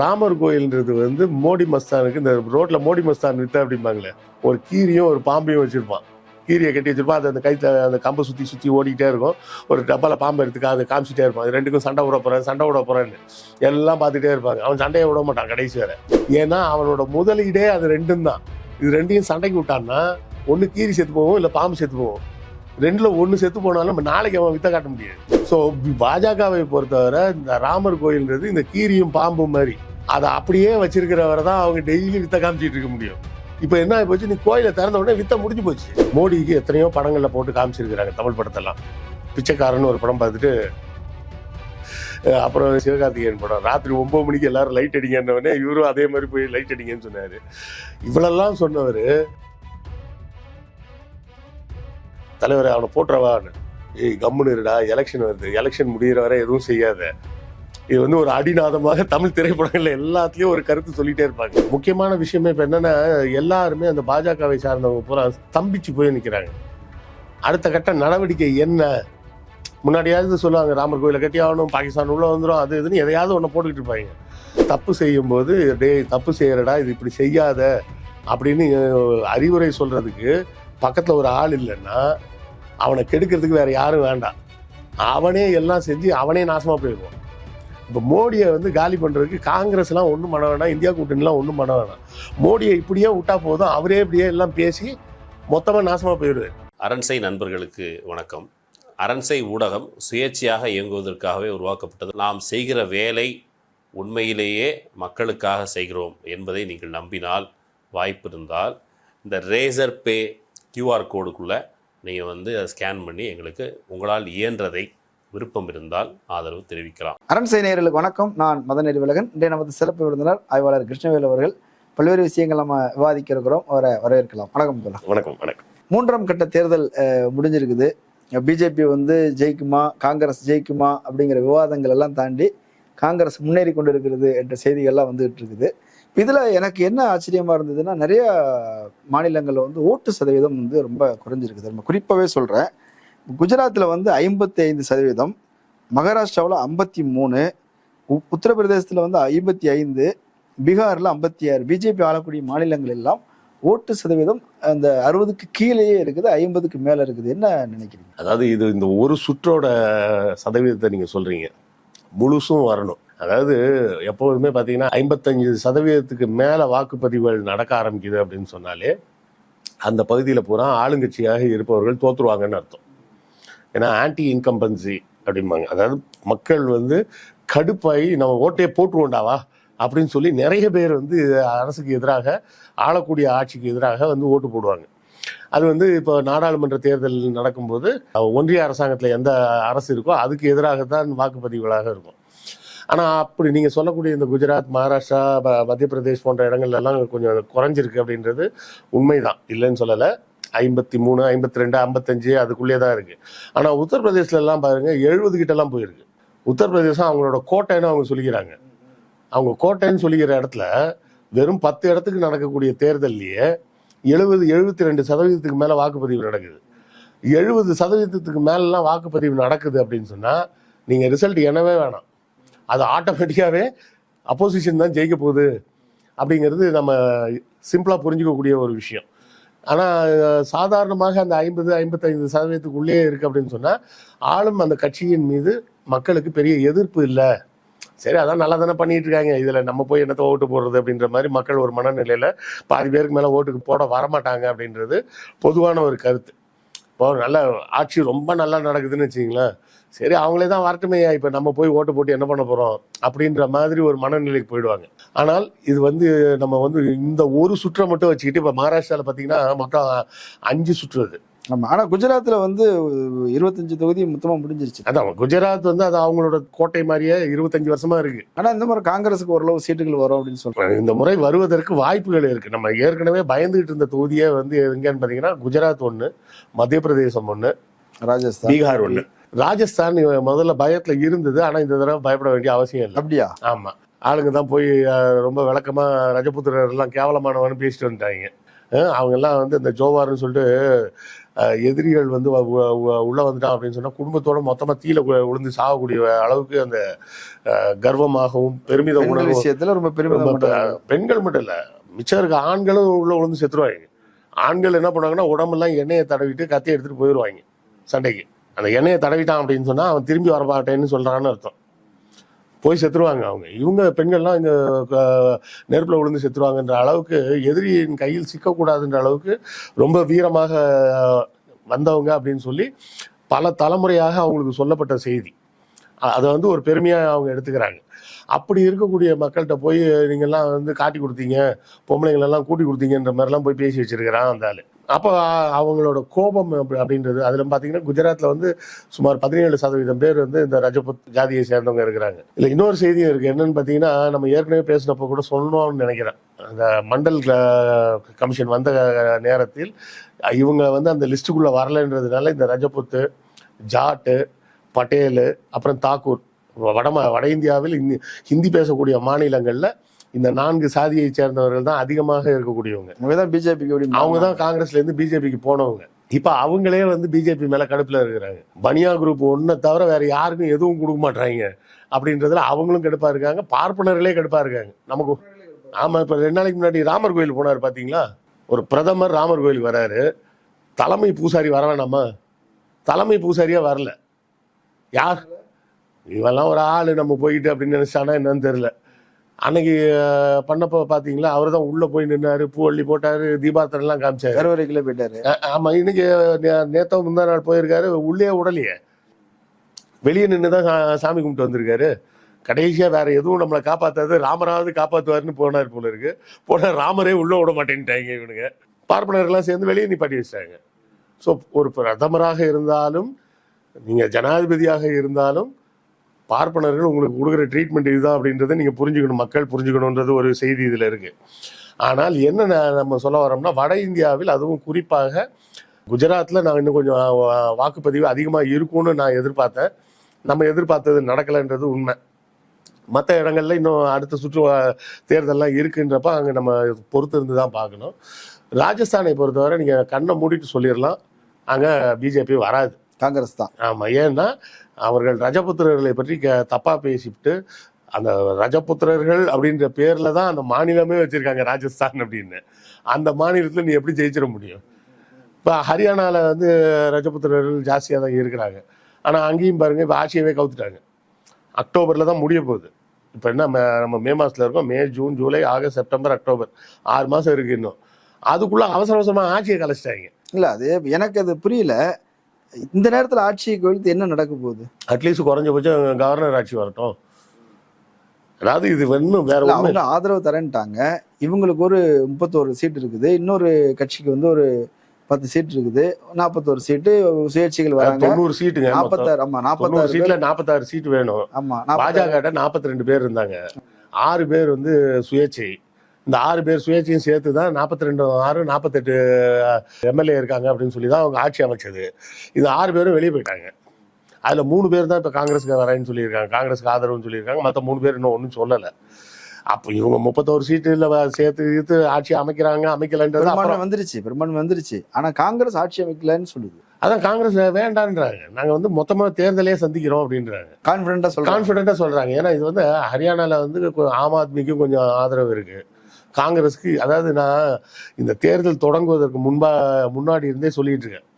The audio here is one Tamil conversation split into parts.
ராமர் கோயில்ன்றது வந்து மோடி மஸ்தானுக்கு இந்த ரோட்ல மோடி மஸ்தான் வித்த அப்படிம்பாங்களே ஒரு கீரியும் ஒரு பாம்பையும் வச்சிருப்பான். கீரியை கட்டி வச்சிருப்பான். அது அந்த கைத்த அந்த கம்பை சுத்தி சுத்தி ஓடிக்கிட்டே இருக்கும். ஒரு டப்பால பாம்பு எடுத்துக்க அதை காமிச்சிட்டே இருப்பான். அது ரெண்டுக்கும் சண்டை விட போறேன் சண்டை விட போறேன்னு எல்லாம் பார்த்துட்டே இருப்பாங்க. அவன் சண்டையை விட மாட்டான் கடைசி வேற ஏன்னா அவனோட முதலீடே அது ரெண்டும் தான் இது ரெண்டையும் சண்டைக்கு விட்டான்னா ஒன்று கீரி செத்து போவோம் இல்ல பாம்பு செத்து போவோம் ரெண்டில் ஒன்று செத்து போனாலும் நம்ம நாளைக்கு அவன் வித்த காட்ட முடியாது. ஸோ பாஜகவை பொறுத்தவரை இந்த ராமர் கோயில்ன்றது இந்த கீரியும் பாம்பும் மாதிரி. அதை அப்படியே வச்சிருக்கிறவரை தான் அவங்க டெய்லி வித்த காமிச்சிட்டு இருக்க முடியும். இப்போ என்ன ஆகி போச்சு? நீ கோயிலை திறந்த உடனே வித்த முடிஞ்சு போச்சு. மோடிக்கு எத்தனையோ படங்களில் போட்டு காமிச்சிருக்கிறாங்க தமிழ் படத்தெல்லாம். பிச்சைக்காரன் ஒரு படம் பார்த்துட்டு அப்புறம் சிவகார்த்திகேயன் படம். ராத்திரி ஒன்பது மணிக்கு எல்லாரும் லைட் அடிங்கன்னவனே இவரும் அதே மாதிரி போய் லைட் அடிங்கன்னு சொன்னாரு. இவ்வளெல்லாம் சொன்னவர் தலைவர் அவனை போட்டுறவான்னு ஏய் கம்முன்னு இருடா எலெக்ஷன் வருது. எலெக்ஷன் முடிகிற வரை எதுவும் செய்யாத. இது வந்து ஒரு அடிநாதமாக தமிழ் திரைப்படங்கள்ல எல்லாத்துலயும் ஒரு கருத்து சொல்லிட்டே இருப்பாங்க. முக்கியமான விஷயமே இப்போ என்னன்னா எல்லாருமே அந்த பாஜகவை சார்ந்தவங்க பூரா ஸ்தம்பிச்சு போய் நிற்கிறாங்க அடுத்த கட்ட நடவடிக்கை என்ன? முன்னாடியாவது சொல்லுவாங்க ராமர் கோயிலை கட்டி ஆகணும் பாகிஸ்தான் உள்ள வந்துடும் அது இதுன்னு எதையாவது ஒன்று போட்டுக்கிட்டு இருப்பாங்க. தப்பு செய்யும்போது டே தப்பு செய்யறடா இது இப்படி செய்யாத அப்படின்னு அறிவுரை சொல்றதுக்கு பக்கத்தில் ஒரு ஆள் இல்லைன்னா அவனை கெடுக்கிறதுக்கு வேற யாரும் வேண்டாம். அவனே எல்லாம் செஞ்சு அவனே நாசமா போயிடுவான். இப்போ மோடியை வந்து காலி பண்ணுறதுக்கு காங்கிரஸ்லாம் ஒன்றும் பண்ண வேண்டாம் இந்தியா கூட்டணிலாம் ஒன்றும் பண்ண வேணாம். மோடியை இப்படியே விட்டா போதும் அவரே இப்படியே எல்லாம் பேசி மொத்தமாக நாசமாக போயிடுவார். அரண்சை நண்பர்களுக்கு வணக்கம். அரண்சை ஊடகம் சுயேட்சையாக இயங்குவதற்காகவே உருவாக்கப்பட்டது. நாம் செய்கிற வேலை உண்மையிலேயே மக்களுக்காக செய்கிறோம் என்பதை நீங்கள் நம்பினால் வாய்ப்பு இருந்தால் இந்த ரேசர் பே கியூஆர் கோடுக்குள்ளே நீங்கள் வந்து அதை ஸ்கேன் பண்ணி எங்களுக்கு உங்களால் இயன்றதை விருப்பம் இருந்தால் ஆதரவு தெரிவிக்கலாம். அரண்சை நேயர்களுக்கு வணக்கம். நான் மதநெறி விலகன் இன்றைய நமது சிறப்பு விருந்தினர் ஆய்வாளர் கிருஷ்ணவேல் அவர்கள். பல்வேறு விஷயங்கள் நம்ம விவாதிக்க இருக்கிறோம். அவரை வரவேற்கலாம். வணக்கம் வணக்கம் வணக்கம். மூன்றாம் கட்ட தேர்தல் முடிஞ்சிருக்குது. பிஜேபி வந்து ஜெயிக்குமா காங்கிரஸ் ஜெயிக்குமா அப்படிங்கிற விவாதங்கள் எல்லாம் தாண்டி காங்கிரஸ் முன்னேறி கொண்டு இருக்கிறது என்ற செய்திகள்லாம் வந்துகிட்டு இருக்குது. இதில் எனக்கு என்ன ஆச்சரியமாக இருந்ததுன்னா நிறைய மாநிலங்களில் வந்து ஓட்டு சதவீதம் வந்து ரொம்ப குறைஞ்சிருக்குது நம்ம குறிப்பாகவே சொல்கிறேன் குஜராத்தில் வந்து ஐம்பத்தி ஐந்து சதவீதம் மகாராஷ்டிராவில் ஐம்பத்தி மூணு உ- உத்தரப்பிரதேசத்துல வந்து ஐம்பத்தி ஐந்து பீகாரில் ஐம்பத்தி ஆறு பிஜேபி ஆளக்கூடிய மாநிலங்கள் எல்லாம் ஓட்டு சதவீதம் அந்த அறுபதுக்கு கீழேயே இருக்குது ஐம்பதுக்கு மேலே இருக்குது. என்ன நினைக்கிறீங்க? அதாவது இது இந்த ஒரு சுற்றோட சதவீதத்தை நீங்கள் சொல்கிறீங்க முழுசும் வரணும். அதாவது எப்போதுமே பார்த்தீங்கன்னா ஐம்பத்தஞ்சு சதவீதத்துக்கு மேலே வாக்குப்பதிவுகள் நடக்க ஆரம்பிக்குது அப்படின்னு சொன்னாலே அந்த பகுதியில் பூரா ஆளுங்கட்சியாக இருப்பவர்கள் தோற்றுருவாங்கன்னு அர்த்தம். ஏன்னா ஆன்டி இன்கம்பன்சி அப்படிம்பாங்க. அதாவது மக்கள் வந்து கடுப்பாகி நம்ம ஓட்டே போட்டுருவோண்டாவா அப்படின்னு சொல்லி நிறைய பேர் வந்து அரசுக்கு எதிராக ஆளக்கூடிய ஆட்சிக்கு எதிராக வந்து ஓட்டு போடுவாங்க. அது வந்து இப்போ நாடாளுமன்ற தேர்தல் நடக்கும்போது ஒன்றிய அரசாங்கத்தில் எந்த அரசு இருக்கோ அதுக்கு எதிராக தான் வாக்குப்பதிவுகளாக இருக்கும். ஆனால் அப்படி நீங்கள் சொல்லக்கூடிய இந்த குஜராத் மகாராஷ்டிரா ப- மத்திய பிரதேஷ் போன்ற இடங்கள்ல எல்லாம் கொஞ்சம் குறைஞ்சிருக்கு அப்படின்றது உண்மைதான். இல்லைன்னு சொல்லலை. ஐம்பத்தி மூணு ஐம்பத்தி ரெண்டு ஐம்பத்தஞ்சு அதுக்குள்ளே தான் இருக்கு. ஆனால் உத்தரப்பிரதேசில் எல்லாம் பாருங்க எழுபது கிட்டலாம் போயிருக்கு. உத்தரப்பிரதேசம் அவங்களோட கோட்டைன்னு அவங்க சொல்லிக்கிறாங்க. அவங்க கோட்டைன்னு சொல்லிக்கிற இடத்துல வெறும் பத்து இடத்துக்கு நடக்கக்கூடிய தேர்தல்லையே எழுபது எழுபத்தி ரெண்டு சதவீதத்துக்கு மேலே வாக்குப்பதிவு நடக்குது. எழுபது சதவீதத்துக்கு மேலெலாம் வாக்குப்பதிவு நடக்குது அப்படின்னு சொன்னால் நீங்கள் ரிசல்ட் என்னவே வேணாம். அது ஆட்டோமேட்டிக்காகவே அப்போசிஷன் தான் ஜெயிக்க போகுது அப்படிங்கிறது நம்ம சிம்பிளாக புரிஞ்சுக்கக்கூடிய ஒரு விஷயம். ஆனால் சாதாரணமாக அந்த ஐம்பது ஐம்பத்தைந்து சதவீதத்துக்குள்ளே இருக்குது அப்படின்னு சொன்னால் ஆளும் அந்த கட்சியின் மீது மக்களுக்கு பெரிய எதிர்ப்பு இல்லை. சரி அதான் நல்லா தானே பண்ணிட்டு இருக்காங்க. இதில் நம்ம போய் என்னத்தை ஓட்டு போடுறது அப்படின்ற மாதிரி மக்கள் ஒரு மனநிலையில் பாதி பேருக்கு மேலே ஓட்டுக்கு போட வரமாட்டாங்க அப்படின்றது பொதுவான ஒரு கருத்து. இப்போ நல்ல ஆட்சி ரொம்ப நல்லா நடக்குதுன்னு வச்சிங்களேன் சரி அவங்களே தான் வரட்டுமையா இப்போ நம்ம போய் ஓட்டு போட்டு என்ன பண்ண போகிறோம் அப்படின்ற மாதிரி ஒரு மனநிலைக்கு போயிடுவாங்க. ஆனால் இது வந்து நம்ம வந்து இந்த ஒரு சுற்றை மட்டும் வச்சுக்கிட்டு இப்போ மகாராஷ்டிராவில் பார்த்தீங்கன்னா மொத்தம் அஞ்சு சுற்று அது ஆமா. ஆனா குஜராத்ல வந்து இருபத்தஞ்சு தொகுதி மொத்தமா முடிஞ்சிருச்சு. அதான் குஜராத் வந்து அது அவங்களோட கோட்டை மாதிரியே இருபத்தஞ்சு வருஷமா இருக்கு. ஆனா இந்த மாதிரி காங்கிரஸுக்கு ஓரளவு சீட்டுகள் வரும் அப்படின்னு சொல்றாங்க. இந்த முறை வருவதற்கு வாய்ப்புகள் இருக்கு. நம்ம ஏற்கனவே பயந்துகிட்டு இருந்த தொகுதியே வந்து எங்கன்னு பாத்தீங்கன்னா குஜராத் ஒண்ணு மத்திய பிரதேசம் ஒண்ணு ராஜஸ்தான். பீகார் ஒண்ணு. ராஜஸ்தான் முதல்ல பயத்துல இருந்தது. ஆனா இந்த தடவை பயப்பட வேண்டிய அவசியம் இல்லை. அப்படியா? ஆமா. ஆளுங்க தான் போய் ரொம்ப விளக்கமா ரஜபுத்திரர் எல்லாம் கேவலமானவன்னு பேசிட்டு வந்துட்டாங்க. அவங்க எல்லாம் வந்து இந்த ஜோவார்னு சொல்லிட்டு எதிரிகள் வந்து உள்ள வந்துட்டான் அப்படின்னு சொன்னா குடும்பத்தோட மொத்தமா தீல விழுந்து சாகக்கூடிய அளவுக்கு அந்த கர்வமாகவும் பெருமித உணர்வும் விஷயத்துல ரொம்ப பண்றாங்க. பெண்கள் மட்டும் இல்ல. மிச்சம் இருக்க ஆண்களும் உள்ள விழுந்து செத்துருவாங்க. ஆண்கள் என்ன பண்ணுவாங்கன்னா உடம்பெல்லாம் எண்ணெயை தடவிட்டு கத்தி எடுத்துட்டு போயிடுவாங்க சண்டைக்கு. அந்த எண்ணெயை தடவிட்டான் அப்படின்னு சொன்னா அவன் திரும்பி வரமாட்டேன்னு சொல்றான்னு அர்த்தம். போய் செத்துருவாங்க அவங்க. இவங்க பெண்கள்லாம் இங்க க- நெருப்புல விழுந்து செத்துருவாங்கன்ற அளவுக்கு எதிரியின் கையில் சிக்கக்கூடாதுன்ற அளவுக்கு ரொம்ப வீரமாக வந்தவங்க அப்படின்னு சொல்லி பல தலைமுறையாக அவங்களுக்கு சொல்லப்பட்ட செய்தி. அதை வந்து ஒரு பெருமையாக அவங்க எடுத்துக்கிறாங்க. அப்படி இருக்கக்கூடிய மக்கள்கிட்ட போய் நீங்கள்லாம் வந்து காட்டி கொடுத்தீங்க பொம்பளைங்களெல்லாம் கூட்டி கொடுத்தீங்கன்ற மாதிரிலாம் போய் பேசி வச்சிருக்கிறான் அந்த ஆளு. அப்போ அவங்களோட கோபம் அப்படி- அப்படின்றது அதில் பார்த்தீங்கன்னா குஜராத்தில் வந்து சுமார் பதினேழு சதவீதம் பேர் வந்து இந்த ரஜபுத் ஜாதியை சேர்ந்தவங்க இருக்கிறாங்க. இல்லை இன்னொரு செய்தியும் இருக்குது என்னன்னு பார்த்தீங்கன்னா நம்ம ஏற்கனவே பேசினப்போ கூட சொல்லணும்னு நினைக்கிறேன். அந்த மண்டல் கமிஷன் வந்த நேரத்தில் இவங்க வந்து அந்த லிஸ்ட்டுக்குள்ளே வரலைன்றதுனால இந்த ரஜபுத்து ஜாட்டு பட்டேலு அப்புறம் தாக்கூர் வடம வட இந்தியாவில் இந்தி ஹிந்தி பேசக்கூடிய மாநிலங்களில் இந்த நான்கு சாதியை சேர்ந்தவர்கள் தான் அதிகமாக இருக்கக்கூடியவங்க. அவங்க தான் பிஜேபிக்கு அவங்க தான் காங்கிரஸ்ல இருந்து பிஜேபிக்கு போனவங்க. இப்ப அவங்களே வந்து பிஜேபி மேல கடுப்புல இருக்கிறாங்க. பனியா குரூப் ஒன்றை தவிர வேற யாருக்கும் எதுவும் கொடுக்க மாட்டாங்க அப்படின்றதுல அவங்களும் கடுப்பா இருக்காங்க. பார்ப்பனர்களே கடுப்பா இருக்காங்க. நமக்கு ஆமா இப்ப ரெண்டு நாளைக்கு முன்னாடி ராமர் கோயில் போனார் பாத்தீங்களா? ஒரு பிரதமர் ராமர் கோயிலுக்கு வராரு. தலைமை பூசாரி வர வேணாமா? தலைமை பூசாரியா வரல. யார்? இவெல்லாம் ஒரு ஆளு நம்ம போயிட்டு அப்படின்னு நினைச்சானா என்னன்னு தெரியல. அன்னைக்கு பண்ணப்போ பாத்தீங்களா? அவர் தான் உள்ள போய் நின்னாரு பூவள்ளி போட்டாரு தீபார்த்தனை எல்லாம் காமிச்சாரு. கருவறைக்குள்ள போயிட்டாரு. ஆ- ஆமா இன்னைக்கு நே- நேத்தோ முந்தா நாள் போயிருக்காரு உள்ளே உடலையே. வெளியே நின்று தான் சாமி கும்பிட்டு வந்திருக்காரு. கடைசியா வேற எதுவும் நம்மளை காப்பாத்தாது ராமராவது காப்பாத்துவாருன்னு போனார் போல இருக்கு. போனா ராமரே உள்ள விட மாட்டேன்ட்டாங்க இவனுங்க. பார்ப்பனர்கள்லாம் சேர்ந்து வெளியே நிப்பாட்டி வச்சிட்டாங்க. ஸோ ஒரு பிரதமராக இருந்தாலும் நீங்க ஜனாதிபதியாக இருந்தாலும் பார்ப்பனர்கள் உங்களுக்கு கொடுக்குற ட்ரீட்மெண்ட் இதுதான் அப்படின்றத நீங்க புரிஞ்சுக்கணும். மக்கள் புரிஞ்சுக்கணுன்றது ஒரு செய்தி இதுல இருக்கு. ஆனால் என்ன நம்ம சொல்ல வரோம்னா வட இந்தியாவில் அதுவும் குறிப்பாக குஜராத்தில் நான் இன்னும் கொஞ்சம் வாக்குப்பதிவு அதிகமாக இருக்கும்னு நான் எதிர்பார்த்தேன். நம்ம எதிர்பார்த்தது நடக்கலைன்றது உண்மை. மற்ற இடங்கள்ல இன்னும் அடுத்த சுற்று தேர்தல்லாம் இருக்குன்றப்ப அங்கே நம்ம பொறுத்து இருந்து தான் பார்க்கணும். ராஜஸ்தானை பொறுத்தவரை நீங்கள் கண்ணை மூடிட்டு சொல்லிடலாம். அங்கே பிஜேபி வராது. காங்கிரஸ் தான். ஆமாம் ஏன்னா அவர்கள் ரஜபுத்திரர்களை பற்றி க- தப்பா பேசிவிட்டு அந்த ரஜபுத்திரர்கள் அப்படின்ற பேர்ல தான் அந்த மாநிலமே வச்சிருக்காங்க ராஜஸ்தான் அப்படின்னு. அந்த மாநிலத்தில் நீ எப்படி ஜெயிச்சிட முடியும்? இப்போ ஹரியானாவில் வந்து ரஜபுத்திரர்கள் ஜாஸ்தியாக தான் இருக்கிறாங்க. ஆனால் அங்கேயும் பாருங்க இப்போ ஆட்சியவே கவுத்துட்டாங்க. அக்டோபரில் தான் முடிய போகுது. இப்போ என்ன நம்ம மே மாசத்துல இருக்கோம். May June July August September October. ஆறு மாதம் இருக்கு இன்னும். அதுக்குள்ள அவசர அவசரமாக ஆட்சியை கலைச்சிட்டாங்க. இல்ல அது எனக்கு அது புரியல. இந்த நேரத்துல ஆட்சியை கவிழ்த்து என்ன நடக்க போகுது? அட்லீஸ்ட் குறைஞ்சபட்சம் கவர்னர் ஆட்சி வரட்டும். அதாவது இது இன்னும் வேற அவங்க ஆதரவு தரேன்ட்டாங்க. இவங்களுக்கு ஒரு முப்பத்தோரு சீட் இருக்குது. இன்னொரு கட்சிக்கு வந்து ஒரு பத்து சீட் இருக்குது. நாற்பத்தோரு சீட்டு சுயேட்சைகள் வராங்க. தொண்ணூறு சீட்டுங்க. நாற்பத்தாறு ஆமா நாற்பத்தாறு சீட்ல நாற்பத்தாறு சீட் வேணும். ஆமா பாஜக நாற்பத்தி ரெண்டு பேர் இருந்தாங்க. ஆறு பேர் வந்து சுயேட்சை. இந்த ஆறு பேர் சுயேட்சையும் சேர்த்து தான் நாற்பத்தி ரெண்டு ஆறு நாற்பத்தெட்டு எம்எல்ஏ இருக்காங்க அப்படின்னு சொல்லி தான் அவங்க ஆட்சி அமைச்சது. இது ஆறு பேரும் வெளியே போயிட்டாங்க. அதுல மூணு பேர் தான் இப்ப காங்கிரஸ்க்கு வரேன்னு சொல்லியிருக்காங்க. காங்கிரஸ்க்கு ஆதரவுன்னு சொல்லியிருக்காங்க. மற்ற மூணு பேர் இன்னும் ஒன்றும் சொல்லலை. அப்போ இவங்க முப்பத்தோரு சீட்டுல சேர்த்து சேர்த்து ஆட்சி அமைக்கிறாங்க அமைக்கலன்றது பெரும்பான்மை வந்துருச்சு பெரும்பான்மை வந்துருச்சு. ஆனா காங்கிரஸ் ஆட்சி அமைக்கலன்னு சொல்லுது. அதான் காங்கிரஸ் வேண்டான்றாங்க. நாங்க வந்து மொத்தமா தேர்தலே சந்திக்கிறோம் அப்படின்றாங்க. கான்பிடண்டா சொல்றாங்க. கான்ஃபிடென்ட்டா சொல்றாங்க. ஏன்னா இது வந்து ஹரியானால வந்து ஆம் ஆத்மிக்கும் கொஞ்சம் ஆதரவு இருக்கு. காங்கிரஸ்க்கு அதாவது நான் இந்த தேர்தல் தொடங்குவதற்கு முன்பா முன்னாடி இருந்தே சொல்லிட்டு இருக்கேன்.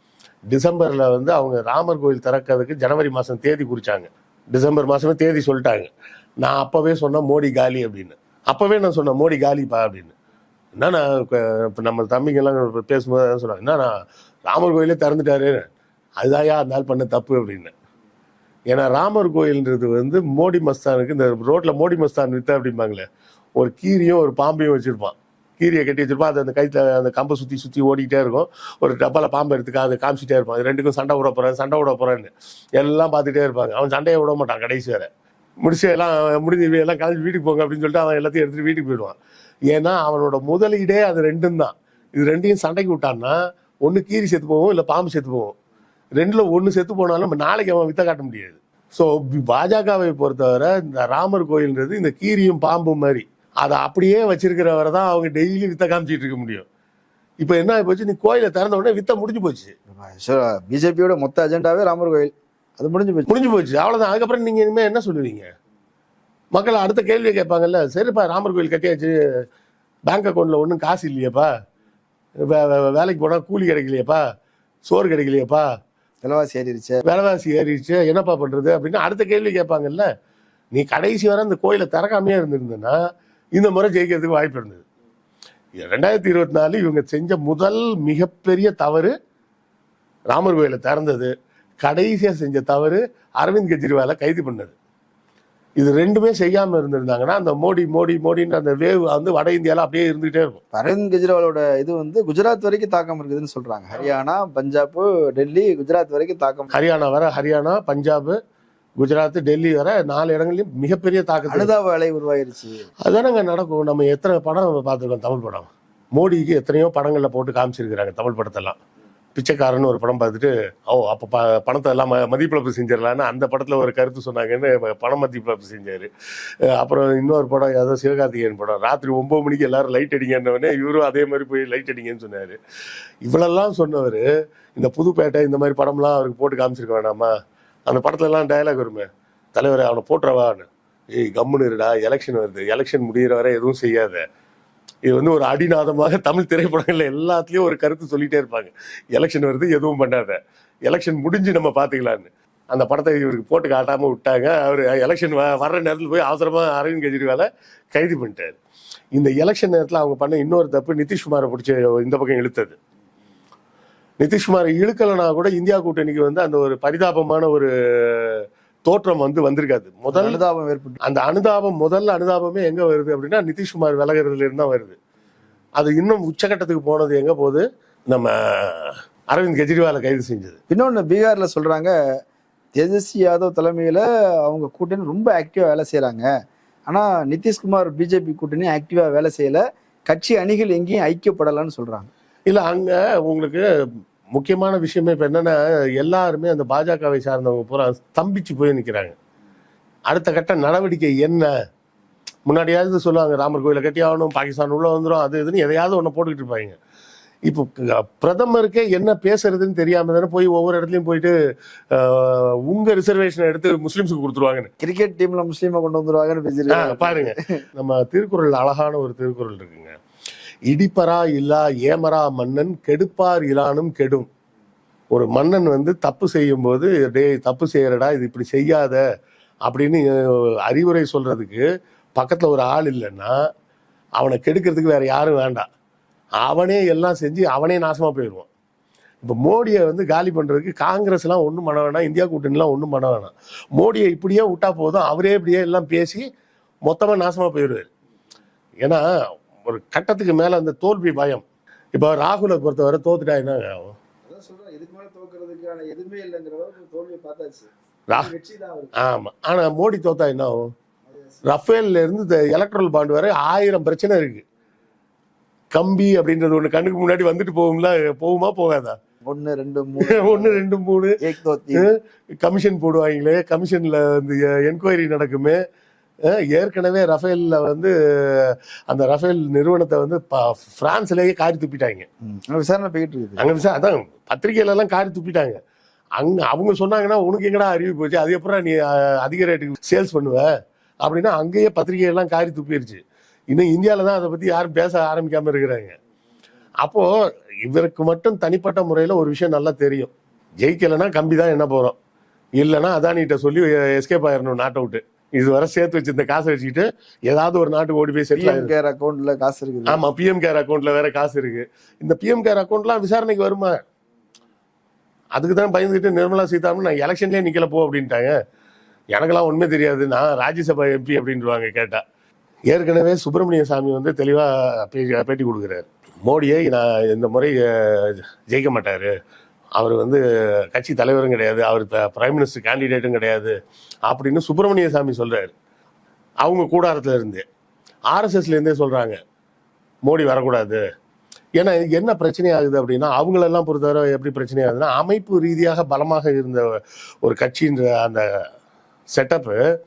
டிசம்பர்ல வந்து அவங்க ராமர் கோயில் திறக்கிறதுக்கு ஜனவரி மாசம் தேதி குறிச்சாங்க. டிசம்பர் மாசமே தேதி சொல்லிட்டாங்க. நான் அப்பவே சொன்னேன் மோடி காலி அப்படின்னு. அப்பவே நான் சொன்னேன் மோடி காலிப்பா அப்படின்னு. என்னன்னா இப்போ நம்ம தம்பிங்கெல்லாம் பேசும்போது அதான் சொன்னாங்க. என்னண்ணா ராமர் கோயிலே திறந்துட்டாரு. அதுதாயா அந்த பண்ண தப்பு அப்படின்னு. ஏன்னா ராமர் கோயில்ன்றது வந்து மோடி மஸ்தானுக்கு இந்த ரோட்ல மோடி மஸ்தான் வித்த அப்படிம்பாங்களே. ஒரு கீரியும் ஒரு பாம்பையும் வச்சிருப்பான். கீரியை கட்டி வச்சிருப்பான். அது அந்த கைத்துல அந்த கம்பை சுத்தி சுத்தி ஓடிக்கிட்டே இருக்கும். ஒரு டப்பால பாம்பை எடுத்துக்க அதை காமிச்சிட்டே இருப்பான். ரெண்டுக்கும் சண்டை விட போறேன் சண்டை விட போறேன்னு. எல்லாம் பார்த்துட்டே இருப்பாங்க. அவன் சண்டையை விட மாட்டான் கடைசி வேறு முடிச்சு எல்லாம் முடிஞ்சு எல்லாம் கிளம்பி வீட்டுக்கு போங்க அப்படின்னு சொல்லிட்டு அவன் எல்லாத்தையும் எடுத்துட்டு வீட்டுக்கு போயிடுவான். ஏன்னா அவனோட முதலீடே அது ரெண்டும் தான். இது ரெண்டையும் சண்டைக்கு விட்டான்னா ஒன்று கீரி செத்து போவோம் இல்ல பாம்பு செத்து போவோம் ரெண்டுல ஒன்று செத்து போனாலும் நம்ம நாளைக்கு அவன் வித்த காட்ட முடியாது. ஸோ பாஜகவை பொறுத்தவரை இந்த ராமர் கோயில்ன்றது இந்த கீரியும் பாம்பும் மாதிரி. அதை அப்படியே வச்சிருக்கிறவரை தான் அவங்க டெய்லி வித்த காமிச்சிட்டு இருக்க முடியும். இப்போ என்ன ஆகி போச்சு? நீ கோயிலை திறந்த உடனே வித்த முடிஞ்சு போச்சு. பிஜேபியோட மொத்த அஜெண்டாவே ராமர் கோயில். அது முடிஞ்சு போச்சு. முடிஞ்சு போச்சு. அவ்வளவுதான். அதுக்கப்புறம் நீங்க இனிமே என்ன சொல்லுவீங்க? மக்கள் அடுத்த கேள்வியை கேட்பாங்கல்ல சரிப்பா ராமர் கோயில் கட்டியாச்சு. பேங்க் அக்கௌண்ட்ல ஒன்றும் காசு இல்லையேப்பா. வேலைக்கு போனா கூலி கிடைக்கலையேப்பா. சோறு கிடைக்கலையேப்பா. விலைவாசி ஏறிடுச்சு. விலைவாசி ஏறிடுச்சு. என்னப்பா பண்றது? அப்படின்னு அடுத்த கேள்வி கேட்பாங்கல்ல. நீ கடைசி வரை அந்த கோயிலை திறக்காமையே இருந்திருந்தனா இந்த முறை ஜெயிக்கிறதுக்கு வாய்ப்பு இருந்தது. ரெண்டாயிரத்தி இருபத்தி நாலு இவங்க செஞ்ச முதல் மிகப்பெரிய தவறு ராமர் கோயிலை திறந்தது. கடைசியா செஞ்ச தவறு அரவிந்த் கெஜ்ரிவாலை கைது பண்ணது. இது ரெண்டுமே செய்யாம இருந்திருந்தாங்கன்னா அந்த மோடி மோடி மோடின்ற அந்த வேவ் வந்து வட இந்தியால அப்படியே இருந்துகிட்டே இருக்கும். அரவிந்த் கெஜ்ரிவாலோட இது வந்து குஜராத் வரைக்கும் தாக்கம் இருக்குதுன்னு சொல்றாங்க. ஹரியானா பஞ்சாப் டெல்லி குஜராத் வரைக்கும் தாக்கம் ஹரியானா வர ஹரியானா பஞ்சாப் குஜராத் டெல்லி வர நாலு இடங்கள்லயும் மிகப்பெரிய தாக்கத்தை அனுதாப அலை உருவாயிருச்சு. அதுதானங்க நடக்கும். நம்ம எத்தனை படம் பார்த்துருக்கோம் தமிழ் படம். மோடிக்கு எத்தனையோ படங்கள்ல போட்டு காமிச்சிருக்கிறாங்க தமிழ் படத்தெல்லாம். பிச்சைக்காரன்னு ஒரு படம் பார்த்துட்டு ஓ அப்போ ப பணத்தை எல்லாம் ம- மதிப்பிழப்பு செஞ்சிடலான்னு அந்த படத்தில் ஒரு கருத்து சொன்னாங்கன்னு ப- பண மதிப்பிழப்பு செஞ்சார். அப்புறம் இன்னொரு படம் ஏதோ சிவகார்த்திகேயன் படம். ராத்திரி ஒம்பது மணிக்கு எல்லாரும் லைட் அடிங்கன்னவனே இவரும் அதே மாதிரி போய் லைட் அடிங்கன்னு சொன்னார். இவ்வளெல்லாம் சொன்னவர் இந்த புதுப்பேட்டை இந்த மாதிரி படம்லாம் அவருக்கு போட்டு காமிச்சிருக்க வேணாமா? அந்த படத்துல எல்லாம் டயலாக் வருமே. தலைவர் அவனை போட்டுறவான்னு. ஏய் கம்முன்னு இருடா எலெக்ஷன் வருது. எலெக்ஷன் முடியிற வரை எதுவும் செய்யாத. இது வந்து ஒரு அடிநாதமாக தமிழ் திரைப்படங்கள்ல எல்லாத்துலயும் ஒரு கருத்து சொல்லிட்டே இருப்பாங்க. எலெக்ஷன் வருது எதுவும் பண்ணாத. எலெக்ஷன் முடிஞ்சு நம்ம பாத்துக்கலான்னு அந்த படத்தை இவருக்கு போட்டு காட்டாம விட்டாங்க. அவர் எலெக்ஷன் வர்ற நேரத்தில் போய் அவசரமா அரவிந்த் கெஜ்ரிவாலை கைது பண்ணிட்டாரு. இந்த எலெக்ஷன் நேரத்தில் அவங்க பண்ண இன்னொரு தப்பு நிதிஷ்குமாரை பிடிச்சி இந்த பக்கம் இழுத்தது. நிதிஷ்குமாரை இழுக்கலைனா கூட இந்தியா கூட்டணிக்கு வந்து அந்த ஒரு பரிதாபமான ஒரு தோற்றம் வந்து வந்திருக்காது. முதல் அனுதாபம் ஏற்பட்டு அந்த அனுதாபம் முதல்ல அனுதாபமே எங்க வருது அப்படின்னா நிதிஷ்குமார் விலகிறதுல இருந்து தான் வருது. அது இன்னும் உச்சகட்டத்துக்கு போனது எங்க போகுது? நம்ம அரவிந்த் கெஜ்ரிவாலை கைது செஞ்சது. இன்னொன்னு பீகார்ல சொல்றாங்க தேஜஸ்வி யாதவ் தலைமையில அவங்க கூட்டணி ரொம்ப ஆக்டிவா வேலை செய்யறாங்க. ஆனா நிதிஷ்குமார் பிஜேபி கூட்டணி ஆக்டிவா வேலை செய்யல. கட்சி அணிகள் எங்கேயும் ஐக்கியப்படலன்னு சொல்றாங்க. இல்ல அங்க உங்களுக்கு முக்கியமான விஷயமே இப்ப என்னன்னா எல்லாருமே அந்த பாஜகவை சார்ந்தவங்க பூரா ஸ்தம்பிச்சு போய் நிக்கிறாங்க. அடுத்த கட்ட நடவடிக்கை என்ன? முன்னாடியாவது சொல்லுவாங்க ராமர் கோயிலை கட்டி ஆகணும் பாகிஸ்தான் உள்ள வந்துடும் அது இதுன்னு எதையாவது ஒன்று போட்டுக்கிட்டு இருப்பாங்க. இப்போ பிரதமருக்கே என்ன பேசுறதுன்னு தெரியாம தானே போய் ஒவ்வொரு இடத்துலயும் போயிட்டு உங்க ரிசர்வேஷனை எடுத்து முஸ்லிம்ஸுக்கு கொடுத்துருவாங்கன்னு. கிரிக்கெட் டீம்ல முஸ்லீமை கொண்டு வந்துருவாங்கன்னு பாருங்க. நம்ம திருக்குறள் அழகான ஒரு திருக்குறள் இருக்குங்க. இடிப்பரா இல்லா ஏமரா மன்னன் கெடுப்பார் இலானும் கெடும். ஒரு மன்னன் வந்து தப்பு செய்யும்போது டே தப்பு செய்யறடா இது இப்படி செய்யாத அப்படின்னு அறிவுரை சொல்றதுக்கு பக்கத்தில் ஒரு ஆள் இல்லைன்னா அவனை கெடுக்கிறதுக்கு வேற யாரும் வேண்டாம். அவனே எல்லாம் செஞ்சு அவனே நாசமாக போயிடுவான். இப்போ மோடியை வந்து காலி பண்ணுறதுக்கு காங்கிரஸ்லாம் ஒன்றும் பண்ண வேணாம் இந்தியா கூட்டணிலாம் ஒன்றும் பண்ண வேணாம். மோடியை இப்படியே விட்டா போதும் அவரே இப்படியே எல்லாம் பேசி மொத்தமாக நாசமாக போயிடுவார். ஏன்னா ஒரு கட்டத்துக்கு மேல அந்த தோல்வி பயம். இப்போ ராகுலை பொறுத்தவரை தோத்துட்டா என்ன ஆகும்? இதுக்கு மேல தோக்குறதுக்கான எதுவுமே இல்லைங்கிற தோல்வி பார்த்தாச்சு. ரா- வெற்றி தான் ஆமா. ஆனா மோடி தோத்தா என்ன ஆகும்? ரஃபேல்ல இருந்து எலக்ட்ரல் பாண்ட் வரை ஆயிரம் பிரச்சனை இருக்கு. கம்பி அப்படின்றது ஒண்ணு கண்ணுக்கு முன்னாடி வந்துட்டு போகும்ல போகுமா போகாதா? ஒன்னு ரெண்டு மூணு. ஒன்னு ரெண்டு மூணு. கமிஷன் போடுவாங்களே. கமிஷன்ல வந்து என்கொயரி நடக்குமே. ஏற்கனவே ரஃபேல்ல வந்து அந்த ரஃபேல் நிறுவனத்தை வந்து பிரான்ஸ்லயே காரி துப்பிட்டாங்க. விசாரணை போயிட்டு இருக்குது. அங்க விசா அதான் பத்திரிகையில எல்லாம் காரி துப்பிட்டாங்க. அங்க அவங்க சொன்னாங்கன்னா உனக்கு எங்கடா அறிவு போச்சு? அது அப்புறம் நீ அதிக ரேட்டுக்கு சேல்ஸ் பண்ணுவ? அப்படின்னா அங்கேயே பத்திரிகை எல்லாம் காரி துப்பிருச்சு. இன்னும் இந்தியால தான் அதை பத்தி யாரும் பேச ஆரம்பிக்காம இருக்கிறாங்க. அப்போ இவருக்கு மட்டும் தனிப்பட்ட முறையில ஒரு விஷயம் நல்லா தெரியும். ஜெயிக்கலைன்னா கம்பி தான் என்ன போறோம். இல்லைன்னா அதானிட்ட சொல்லி எஸ்கேப் ஆயிரணும் நாட்டை விட்டு இதுவரை சேர்த்து வச்சிருந்த காசை வச்சுக்கிட்டு ஏதாவது ஒரு நாட்டுக்கு ஓடி போய் செட்டில் கேர் அக்கௌண்ட்ல காசு இருக்குது. ஆமா பிஎம் கேர் அக்கௌண்ட்ல வேற காசு இருக்கு. இந்த பிஎம் கேர் அக்கௌண்ட்லாம் விசாரணைக்கு வருமா? அதுக்கு தான் பயந்துகிட்டு நிர்மலா சீதாராமன் நான் எலெக்ஷன்லயே நிக்கல போ அப்படின்ட்டாங்க. எனக்கெல்லாம் உண்மை தெரியாது. நான் ராஜ்யசபா எம்பி அப்படின்றாங்க கேட்டா. ஏற்கனவே சுப்பிரமணிய சாமி வந்து தெளிவா பே- பேட்டி கொடுக்குறாரு. மோடியை நான் இந்த முறை ஜெயிக்க மாட்டாரு. அவர் வந்து கட்சி தலைவரும் கிடையாது அவர் பிரைம் மினிஸ்டர் கேண்டிடேட்டும் கிடையாது அப்படின்னு சுப்பிரமணிய சாமி சொல்கிறாரு அவங்க கூடாரத்துல இருந்து. சொல்கிறாங்க மோடி வரக்கூடாது. ஏன்னா என்ன பிரச்சனை ஆகுது அப்படின்னா அவங்களெல்லாம் பொறுத்தவரை எப்படி பிரச்சனை ஆகுதுன்னா அமைப்பு ரீதியாக பலமாக இருந்த ஒரு கட்சின்ற அந்த செட்டப்பு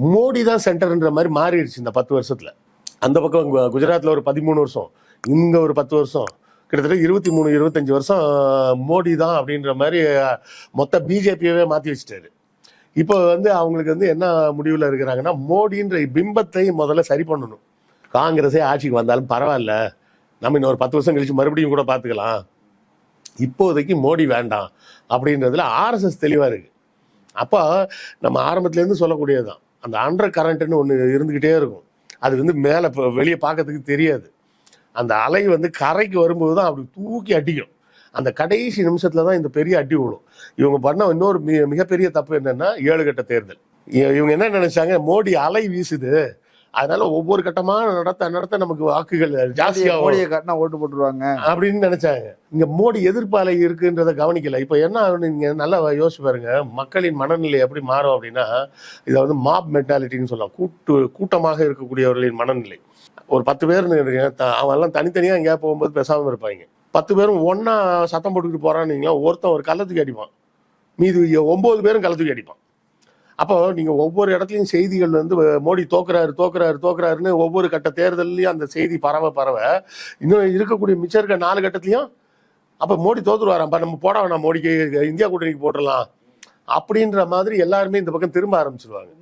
மோடி தான் சென்டர்ன்ற மாதிரி மாறிடுச்சு இந்த பத்து வருஷத்தில். அந்த பக்கம் குஜராத்தில் ஒரு பதிமூணு வருஷம் இங்கே ஒரு பத்து வருஷம் கிட்டத்தட்ட இருபத்தி மூணு இருபத்தஞ்சு வருஷம் மோடி தான் அப்படின்ற மாதிரி மொத்த பிஜேபியவே மாற்றி வச்சுட்டாரு. இப்போ வந்து அவங்களுக்கு வந்து என்ன முடிவில் இருக்கிறாங்கன்னா மோடின்ற பிம்பத்தை முதல்ல சரி பண்ணணும். காங்கிரஸே ஆட்சிக்கு வந்தாலும் பரவாயில்ல. நம்ம இன்னொரு பத்து வருஷம் கழிச்சு மறுபடியும் கூட பார்த்துக்கலாம் இப்போதைக்கு மோடி வேண்டாம் அப்படின்றதுல ஆர்எஸ்எஸ் தெளிவாக இருக்கு. அப்போ நம்ம ஆரம்பத்துலேருந்து சொல்லக்கூடியதுதான். அந்த அண்டர் கரண்ட்னு ஒன்று இருந்துக்கிட்டே இருக்கும். அது வந்து மேலே வெளியே பார்க்கறதுக்கு தெரியாது. அந்த அலை வந்து கரைக்கு வரும்போது தான் அப்படி தூக்கி அடிக்கும். அந்த கடைசி நிமிஷத்துல தான் இந்த பெரிய அடி விழும். இவங்க பண்ண இன்னொரு மிக மிகப்பெரிய தப்பு என்னன்னா ஏழு கட்ட தேர்தல் இவங்க என்ன நினைச்சாங்க? மோடி அலை வீசுது. அதனால ஒவ்வொரு கட்டமா நடத்த நடத்த நமக்கு வாக்குகள் ஜாஸ்தியாகும். மோடியை காட்டினா ஓட்டு போட்டுருவாங்க. அப்படின்னு நினைச்சாங்க. இங்க மோடி எதிர்ப்பாலை இருக்குன்றத கவனிக்கல. இப்ப என்ன ஆகுன்னு நீங்க நல்லா யோசிச்சு பாருங்க. மக்களின் மனநிலை எப்படி மாறும் அப்படின்னா இதை வந்து மாப் மென்டாலிட்டின்னு சொல்லலாம். கூட்டு கூட்டமாக இருக்கக்கூடியவர்களின் மனநிலை. ஒரு பத்து பேர் அவன் எல்லாம் தனித்தனியா எங்கேயா போகும்போது பேசாம இருப்பாங்க. பத்து பேரும் ஒண்ணா சத்தம் போட்டுக்கிட்டு போறான்னு ஒருத்தன் ஒரு கள்ளத்துக்கு அடிப்பான். மீதி ஒன்பது பேரும் கள்ளத்துக்கு அடிப்பான். அப்போ நீங்க ஒவ்வொரு இடத்துலயும் செய்திகள் வந்து மோடி தோக்குறாரு தோக்குறாரு தோக்குறாருன்னு ஒவ்வொரு கட்ட தேர்தல்லையும் அந்த செய்தி பரவ பரவ இன்னும் இருக்கக்கூடிய மிச்சம் இருக்க நாலு கட்டத்துலயும் அப்ப மோடி தோத்துருவாராம். நம்ம போட வேணாம் மோடிக்கு இந்தியா கூட்டணிக்கு போட்டுடலாம். அப்படின்ற மாதிரி எல்லாருமே இந்த பக்கம் திரும்ப ஆரம்பிச்சிருவாங்க.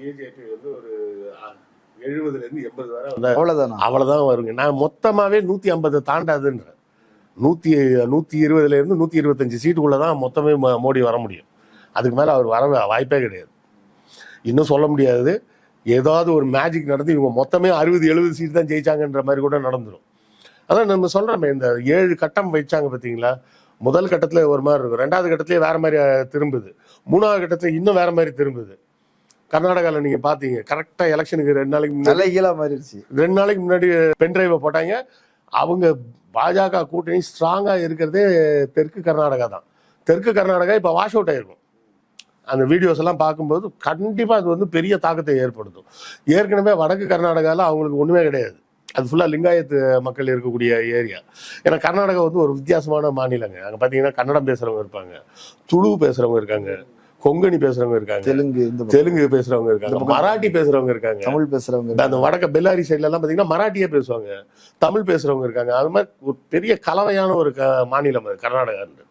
பிஜேபி வந்து ஒரு எழுபதுல இருந்து எண்பது வரை அவ்வளவுதானா? அவ்வளவுதான் வருங்க. நான் மொத்தமாவே நூத்தி ஐம்பது தாண்டாதுன்றேன். நூத்தி நூத்தி இருபதுல இருந்து நூத்தி இருபத்தஞ்சு சீட்டுக்குள்ள தான் மொத்தமே மோடி வர முடியும். அதுக்கு மேல அவர் வர வாய்ப்பே கிடையாது. இன்னும் சொல்ல முடியாது. ஏதாவது ஒரு மேஜிக் நடந்து இவங்க மொத்தமே அறுபது எழுபது சீட் தான் ஜெயிச்சாங்கன்ற மாதிரி கூட நடந்துடும் அதான் நம்ம சொல்றோமே இந்த ஏழு கட்டம் வச்சாங்க பாத்தீங்களா? முதல் கட்டத்துல ஒரு மாதிரி இருக்கும். ரெண்டாவது கட்டத்திலே வேற மாதிரி திரும்புது. மூணாவது கட்டத்துல இன்னும் வேற மாதிரி திரும்புது. கர்நாடகாவில் நீங்க பாத்தீங்க கரெக்டா எலெக்ஷனுக்கு ரெண்டு நாளைக்கு முன்னாடி தலைகீழா மாறிடுச்சு. ரெண்டு நாளைக்கு முன்னாடி பென்டிரைவை போட்டாங்க. அவங்க பாஜக கூட்டணி ஸ்ட்ராங்கா இருக்கிறதே தெற்கு கர்நாடகா தான். தெற்கு கர்நாடகா இப்போ வாஷ் அவுட் ஆயிருக்கும். அந்த வீடியோஸ் எல்லாம் பார்க்கும்போது கண்டிப்பா அது வந்து பெரிய தாக்கத்தை ஏற்படுத்தும். ஏற்கனவே வடக்கு கர்நாடகாவில் அவங்களுக்கு ஒண்ணுமே கிடையாது. அது ஃபுல்லா லிங்காயத்து மக்கள் இருக்கக்கூடிய ஏரியா ஏன்னா கர்நாடகா வந்து ஒரு வித்தியாசமான மாநிலங்க. அங்க பாத்தீங்கன்னா கன்னடம் பேசுறவங்க இருப்பாங்க. துளு பேசுறவங்க இருக்காங்க. கொங்கணி பேசுறவங்க இருக்காங்க. தெலுங்கு இந்த. தெலுங்கு பேசுறவங்க இருக்காங்க. மராட்டி பேசுறவங்க இருக்காங்க. தமிழ் பேசுறவங்க அந்த வடக்க பெல்லாரி சைட்ல எல்லாம் பாத்தீங்கன்னா மராட்டியே பேசுவாங்க. தமிழ் பேசுறவங்க இருக்காங்க. அது மாதிரி ஒரு பெரிய கலவையான ஒரு மாநிலம் அது கர்நாடகான்றது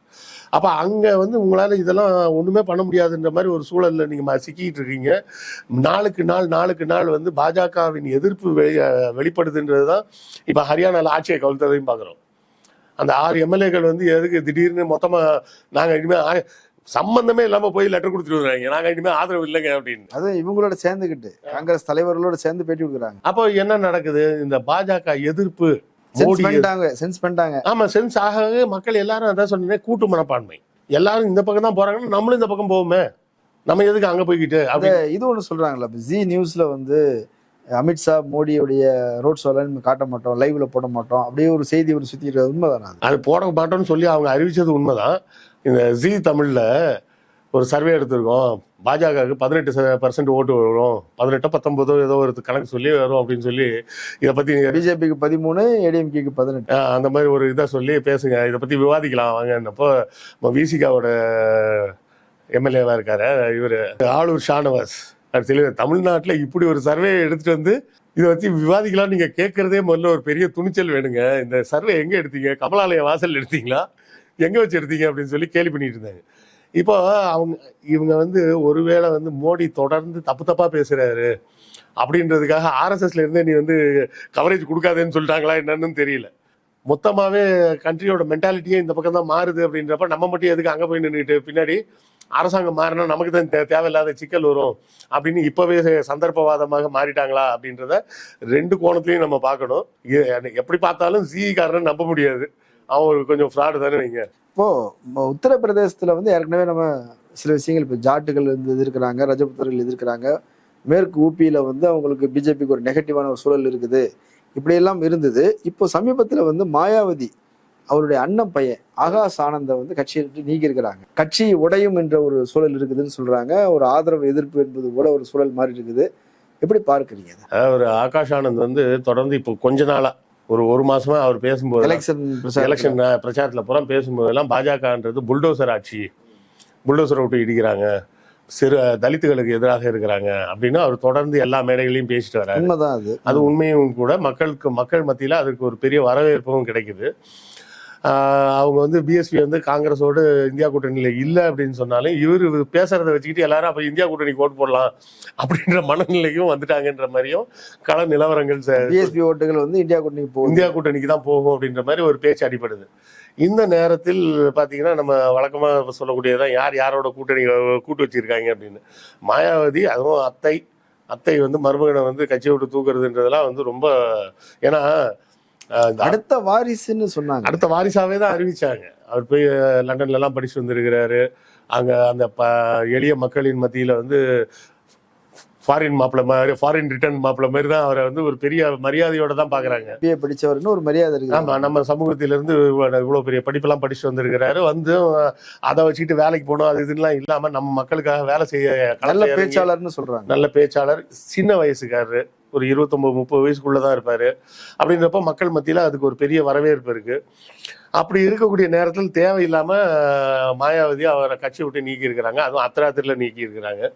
அப்ப அங்க வந்து உங்களால இதெல்லாம் ஒண்ணுமே பண்ண முடியாதுன்ற மாதிரி ஒரு சூழல்ல நீங்க சிக்கிட்டு இருக்கீங்க. நாளுக்கு நாள் நாளுக்கு நாள் வந்து பாஜகவின் எதிர்ப்பு வெளி வெளிப்படுதுன்றது தான் இப்ப ஹரியானால ஆட்சியை கவிழ்த்ததையும் பாக்குறோம். அந்த ஆறு எம்எல்ஏக்கள் வந்து எதுக்கு திடீர்னு மொத்தமா நாங்க இனிமே ஆ- சம்பந்தமே இல்லாம போய் லெட்டர் கொடுத்துட்டு வர்றாங்க நாங்க இனிமே ஆதரவு இல்லைங்க அப்படின்னு. அதுவும் இவங்களோட சேர்ந்துக்கிட்டு காங்கிரஸ் தலைவர்களோட சேர்ந்து பேட்டி கொடுக்குறாங்க. அப்போ என்ன நடக்குது? இந்த பாஜக எதிர்ப்பு சென்ஸ் பண்ணிட்டாங்க சென்ஸ் பண்ணிட்டாங்க. ஆமா சென்ஸ் ஆகவே மக்கள் எல்லாரும் அதான் சொன்னேன் கூட்டு மனப்பான்மை. எல்லாரும் இந்த பக்கம் தான் போறாங்கன்னா நம்மளும் இந்த பக்கம் போவோமே. நம்ம எதுக்கு அங்க போய்கிட்டு அப்படி இது ஒண்ணு சொல்றாங்கல்ல ஜி நியூஸ்ல வந்து அமித்ஷா மோடியுடைய ரோட் ஷோல காட்ட மாட்டோம் லைவ்ல போட மாட்டோம் அப்படியே ஒரு செய்தி ஒரு சுத்தி இருக்கிறது உண்மைதானா அது? அது போட மாட்டோம்னு சொல்லி அவங்க அறிவிச்சது உண்மைதான். இந்த ஜி தமிழ்ல ஒரு சர்வே எடுத்திருக்கோம். பாஜகவுக்கு பதினெட்டு பர்சன்ட் ஓட்டு வரும். பதினெட்டோ பத்தொன்பதோ ஏதோ ஒரு கணக்கு சொல்லி வரும் அப்படின்னு சொல்லி இதை பத்தி பிஜேபிக்கு பதிமூணு ஏடிஎம்கேக்கு பதினெட்டு. அந்த மாதிரி ஒரு இதை சொல்லி பேசுங்க. இதை பத்தி விவாதிக்கலாம் வாங்கன்னப்போ விசிகாவோட எம்எல்ஏவா இருக்காரு. இவர் ஆளூர் ஷானவாஸ். அவர் சொல்லி தமிழ்நாட்டுல இப்படி ஒரு சர்வே எடுத்துட்டு வந்து இதை வச்சு விவாதிக்கலாம் நீங்க கேட்கறதே முதல்ல ஒரு பெரிய துணிச்சல் வேணுங்க. இந்த சர்வே எங்க எடுத்தீங்க? கமலாலய வாசல் எடுத்தீங்களா? எங்க வச்சு எடுத்தீங்க அப்படின்னு சொல்லி கேள்வி பண்ணிட்டு இருந்தாங்க இப்போ அவங்க இவங்க வந்து ஒருவேளை வந்து மோடி தொடர்ந்து தப்பு தப்பா பேசுறாரு அப்படின்றதுக்காக ஆர்எஸ்எஸ்ல இருந்தே நீ வந்து கவரேஜ் கொடுக்காதேன்னு சொல்லிட்டாங்களா என்னன்னு தெரியல. மொத்தமாவே கண்ட்ரியோட மென்டாலிட்டியே இந்த பக்கம் தான் மாறுது அப்படின்றப்ப நம்ம மட்டும் எதுக்கு அங்க போய் நின்றுட்டு பின்னாடி அரசாங்கம் மாறினா நமக்கு தான் தே- தேவையில்லாத சிக்கல் வரும் அப்படின்னு இப்பவே சந்தர்ப்பவாதமாக மாறிட்டாங்களா அப்படின்றத ரெண்டு கோணத்திலையும் நம்ம பார்க்கணும். இது எப்படி பார்த்தாலும் சிஇ காரனை நம்ப முடியாது. ஒரு கொஞ்சம் ஃப்ராடு தானே நீங்க இப்போ உத்தரப்பிரதேசத்துல வந்து ஏற்கனவே நம்ம சில விஷயங்கள் இப்போ ஜாட்டுகள் வந்து எதிர்க்கிறாங்க ரஜபுத்தர்கள் எதிர்க்கிறாங்க. மேற்கு ஊபியில வந்து அவங்களுக்கு பிஜேபிக்கு ஒரு நெகட்டிவான ஒரு சூழல் இருக்குது. இப்படியெல்லாம் இருந்தது. இப்போ சமீபத்துல வந்து மாயாவதி அவருடைய அண்ணன் பையன் ஆகாஷ் ஆனந்த வந்து கட்சியை விட்டு நீக்கி இருக்கிறாங்க கட்சி உடையும் என்ற ஒரு சூழல் இருக்குதுன்னு சொல்றாங்க. ஒரு ஆதரவு எதிர்ப்பு என்பது கூட ஒரு சூழல் மாதிரி இருக்குது. எப்படி பார்க்கறீங்க ஒரு ஆகாஷ் ஆனந்த் வந்து தொடர்ந்து இப்போ கொஞ்ச நாளா ஒரு ஒரு மாசமா அவர் பேசும்போது எலெக்ஷன் எலெக்ஷன் பிரச்சாரத்துல பூரா பேசும்போதெல்லாம் பாஜகன்றது புல்டோசர் ஆட்சி. புல்டோசரை விட்டு இடிக்கிறாங்க. சிறு தலித்துகளுக்கு எதிராக இருக்கிறாங்க அப்படின்னு அவர் தொடர்ந்து எல்லா மேடைகளையும் பேசிட்டு வர்றாரு. அது உண்மையும் கூட மக்களுக்கு மக்கள் மத்தியில் அதுக்கு ஒரு பெரிய வரவேற்பும் கிடைக்குது. அவங்க வந்து பிஎஸ்பி வந்து காங்கிரஸோடு இந்தியா கூட்டணியில் இல்லை அப்படின்னு சொன்னாலும் இவர் பேசுறதை வச்சுக்கிட்டு எல்லாரும் அப்போ இந்தியா கூட்டணிக்கு ஓட்டு போடலாம் அப்படின்ற மனநிலையும் வந்துட்டாங்கன்ற மாதிரியும் கள நிலவரங்கள் பிஎஸ்பி ஓட்டுகள் வந்து இந்தியா கூட்டணிக்கு போகுது. இந்தியா கூட்டணிக்கு தான் போகும் அப்படின்ற மாதிரி ஒரு பேச்சு அடிப்படுது இந்த நேரத்தில் பார்த்தீங்கன்னா நம்ம வழக்கமாக சொல்லக்கூடியதான் யார் யாரோட கூட்டணி கூட்டு வச்சிருக்காங்க அப்படின்னு. மாயாவதி அதுவும் அத்தை அத்தை வந்து மருமகனை வந்து கட்சியை விட்டு தூக்குறதுன்றதெல்லாம் வந்து ரொம்ப ஏன்னா அடுத்த வாரிசுன்னு சொன்னாங்க. அடுத்த வாரிசாவே தான் அறிவிச்சாங்க. அவர் போய் லண்டன்ல எல்லாம் படிச்சு வந்திருக்கிறாரு. அங்க அந்த எளிய மக்களின் மத்தியில வந்து ஃபாரின் மாப்பிள்ள மாதிரி ஃபாரின் ரிட்டர்ன் மாப்பிள்ள மாதிரி தான் அவரை வந்து ஒரு பெரிய மரியாதையோட தான் பாக்குறாங்க. பிஏ படிச்சவர்னு ஒரு மரியாதை ஆமா இருக்கு நம்ம சமூகத்திலிருந்து இவ்வளவு இவ்வளவு பெரிய படிப்பெல்லாம் படிச்சு வந்திருக்கிறாரு. வந்து அதை வச்சுக்கிட்டு வேலைக்கு போகணும் அது இதுலாம் இல்லாம நம்ம மக்களுக்காக வேலை செய்ய நல்ல பேச்சாளர்னு சொல்றாங்க. நல்ல பேச்சாளர் சின்ன வயசுக்காரரு. ஒரு இருபத்தொம்பது முப்பது வயசுக்குள்ளதான் இருப்பாரு. அப்படின்றப்ப மக்கள் மத்தியில அதுக்கு ஒரு பெரிய வரவேற்பு இருக்கு. அப்படி இருக்கக்கூடிய நேரத்தில் தேவையில்லாம மாயாவதி அவரை கட்சி விட்டு நீக்கி இருக்கிறாங்க. அதுவும் அர்த்தராத்திரில நீக்கி இருக்கிறாங்க.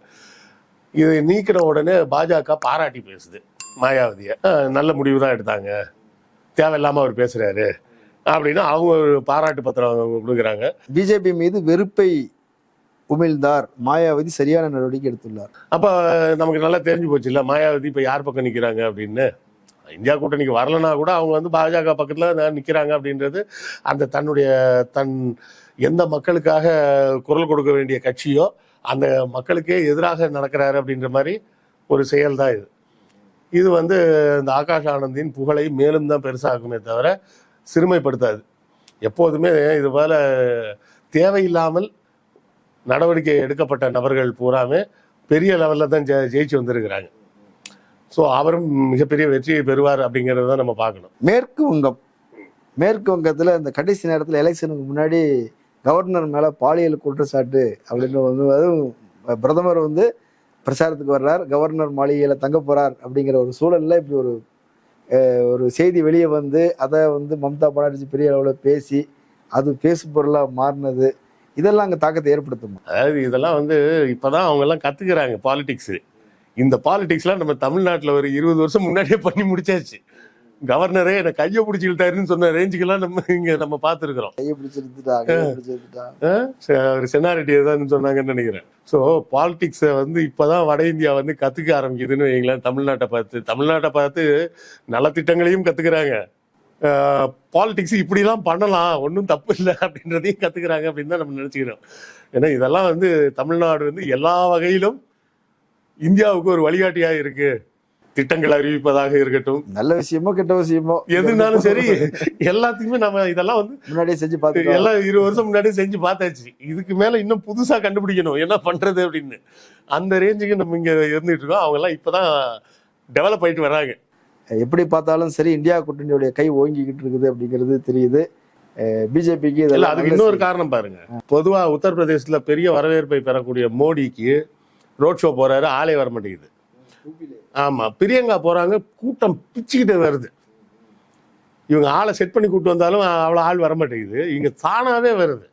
இதை நீக்கின உடனே பாஜக பாராட்டி பேசுது. மாயாவதியை நல்ல முடிவு தான் எடுத்தாங்க. தேவையில்லாம அவர் பேசுறாரு. அப்படின்னு அவங்க ஒரு பாராட்டு பத்திரம் கொடுக்குறாங்க. பிஜேபி மீது வெறுப்பை உமிழ்ந்தார். மாயாவதி சரியான நடவடிக்கை எடுத்துள்ளார். அப்ப நமக்கு நல்லா தெரிஞ்சு போச்சு இல்ல? மாயாவதி இப்ப யார் பக்கம் நிக்கிறாங்க அப்படின்னு? இந்தியா கூட்டணிக்கு வரலனா கூட அவங்க வந்து பாஜக பக்கத்துல நிற்கிறாங்க நிக்கிறாங்க அப்படின்றது அந்த தன்னுடைய தன் எந்த மக்களுக்காக குரல் கொடுக்க வேண்டிய கட்சியோ அந்த மக்களுக்கே எதிராக நடக்கிறாரு அப்படின்ற மாதிரி ஒரு செயல் தான் இது. இது வந்து இந்த ஆகாஷ் ஆனந்தின் புகழை மேலும் தான் பெருசாகுமே தவிர சிறுமைப்படுத்தாது. எப்போதுமே இது போல தேவையில்லாமல் நடவடிக்கை எடுக்கப்பட்ட நபர்கள் பூராமே பெரிய லெவலில் தான் ஜெ ஜெயிச்சு வந்திருக்கிறாங்க. ஸோ அவரும் மிகப்பெரிய வெற்றியை பெறுவார் அப்படிங்கிறத தான் நம்ம பார்க்கணும். மேற்கு வங்கம். மேற்கு வங்கத்தில் இந்த கடைசி நேரத்தில் எலெக்ஷனுக்கு முன்னாடி கவர்னர் மேலே பாலியல் குற்றச்சாட்டு அப்படின்னு வந்து அதுவும் பிரதமர் வந்து பிரச்சாரத்துக்கு வர்றார். கவர்னர் மாளிகையில் தங்க போகிறார் அப்படிங்கிற ஒரு சூழலில் இப்படி ஒரு ஒரு செய்தி வெளியே வந்து அதை வந்து மம்தா பானர்ஜி பெரிய அளவில் பேசி அது பேசு பொருளாக மாறினது இதெல்லாம் அங்க தாக்கத்தை ஏற்படுத்துமா? அதாவது இதெல்லாம் வந்து இப்போதான் அவங்க எல்லாம் கத்துக்கிறாங்க பாலிடிக்ஸ் இந்த பாலிடிக்ஸ்லாம் நம்ம தமிழ்நாட்டில் ஒரு இருபது வருஷம் முன்னாடியே பண்ணி முடிச்சாச்சு. கவர்னரே என்னை கையை பிடிச்சி இழுத்தாருன்னு சொன்ன ரேஞ்சுக்கெல்லாம் நம்ம இங்க நம்ம பார்த்துருக்குறோம். கையை பிடிச்சிருந்துட்டா கையை பிடிச்சிருந்துட்டா ஒரு சென்னாரிட்டி ஏதான்னு சொன்னாங்கன்னு நினைக்கிறேன். ஸோ பாலிடிக்ஸை வந்து இப்போதான் வட இந்தியா வந்து கத்துக்க ஆரம்பிக்குதுன்னு வைங்களேன் தமிழ்நாட்டை பார்த்து. தமிழ்நாட்டை பார்த்து நலத்திட்டங்களையும் கத்துக்கிறாங்க. பாலிடிக்ஸ் இப்படிலாம் பண்ணலாம். ஒன்றும் தப்பு இல்லை அப்படின்றதையும் கத்துக்கிறாங்க அப்படின்னு தான் நம்ம நினைச்சுக்கிறோம். ஏன்னா இதெல்லாம் வந்து தமிழ்நாடு வந்து எல்லா வகையிலும் இந்தியாவுக்கு ஒரு வழிகாட்டியா இருக்கு. திட்டங்கள் அறிவிப்பதாக இருக்கட்டும். நல்ல விஷயமோ கெட்ட விஷயமோ. எதுனாலும் சரி எல்லாத்துக்குமே நம்ம இதெல்லாம் வந்து முன்னாடியே செஞ்சு பார்த்துக்கலாம் எல்லாம் இருபது வருஷம் முன்னாடி செஞ்சு பார்த்தாச்சு. இதுக்கு மேல இன்னும் புதுசா கண்டுபிடிக்கணும். என்ன பண்றது அப்படின்னு. அந்த ரேஞ்சுக்கு நம்ம இங்க இருந்துட்டு இருக்கோம். அவங்க எல்லாம் இப்பதான் டெவலப் ஆயிட்டு வராங்க. எப்படி பார்த்தாலும் சரி இந்தியா கூட்டணியுடைய கை ஓங்கிக்கிட்டு இருக்குது அப்படிங்கிறது தெரியுது. பிஜேபிக்கு இதெல்லாம் அதுக்கு இன்னொரு. காரணம் பாருங்க. பொதுவா உத்தரப்பிரதேசத்துல பெரிய வரவேற்பை பெறக்கூடிய மோடிக்கு ரோட் ஷோ போறாரு ஆளே வர மாட்டேங்குது. ஆமா பிரியங்கா போறாங்க கூட்டம் பிச்சுக்கிட்டு வருது. இவங்க ஆளை செட் பண்ணி கூட்டு வந்தாலும் அவ்வளோ ஆள் வர மாட்டேங்குது. இங்க தானாவே வருது.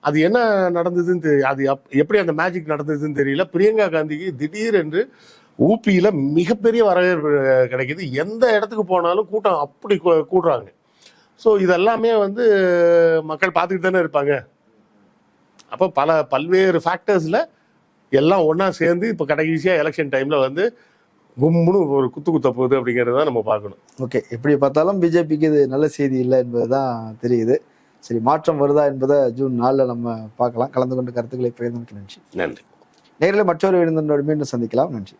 அது என்ன நடந்ததுன்னு தெரி- அது எப்- எப்படி அந்த மேஜிக் நடந்ததுன்னு தெரியல. பிரியங்கா காந்திக்கு திடீரென்று ஊபியில மிகப்பெரிய வரவேற்பு கிடைக்குது. எந்த இடத்துக்கு போனாலும் கூட்டம் அப்படி கூடுறாங்க. ஸோ இதெல்லாமே வந்து மக்கள் பார்த்துக்கிட்டு தானே இருப்பாங்க. அப்போ பல பல்வேறு ஃபேக்டர்ஸில் எல்லாம் ஒன்றா சேர்ந்து இப்போ கடைசியாக எலெக்ஷன் டைமில் வந்து கும்முன்னு ஒரு குத்து குத்த போகுது அப்படிங்கிறத நம்ம பார்க்கணும். ஓகே எப்படி பார்த்தாலும் பிஜேபிக்கு இது நல்ல செய்தி இல்லை என்பதுதான் தெரியுது. சரி மாற்றம் வருதா என்பதை ஜூன் நாலில் நம்ம பார்க்கலாம். கலந்து கொண்டு கருத்துக்களை பகிர்ந்தமைக்கு நன்றி. நன்றி. நேரில் மற்றொரு விருந்தினரோடு மீண்டும் சந்திக்கலாம். நன்றி.